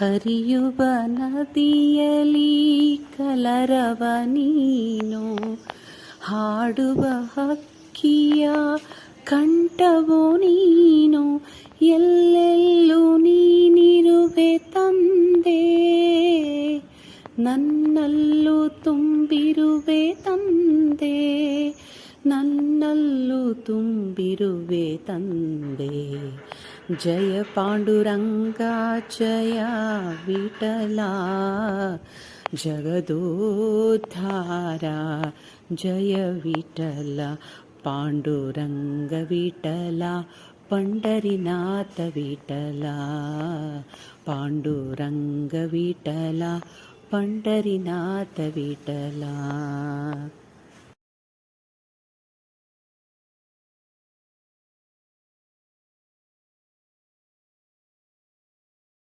ಹರಿಯುವ ನದಿಯಲಿ ಕಲರವ ನೀನು ಹಾಡುವ ಹಕ್ಕಿಯ ಕಂಠವೋ ನೀನು ಎಲ್ಲೆಲ್ಲೂ ನೀನಿರುವೆ ತಂದೆ. ನನ್ನಲ್ಲೂ ತುಂಬಿರುವೆ ತಂದೆ. ನನ್ನಲ್ಲೂ ತುಂಬಿರುವೆ ತಂದೆ ಜಯ ಪಾಂಡುರಂಗ ಜಯ ವಿಠಲ ಜಗದೋದ್ಧಾರ ಜಯ ವಿಠಲ ಪಾಂಡುರಂಗ ವಿಠಲ ಪಂಡರಿನಾಥ ವಿಠಲ ಪಾಂಡುರಂಗ ವಿಠಲ ಪಂಡರಿನಾಥ ವಿಠಲ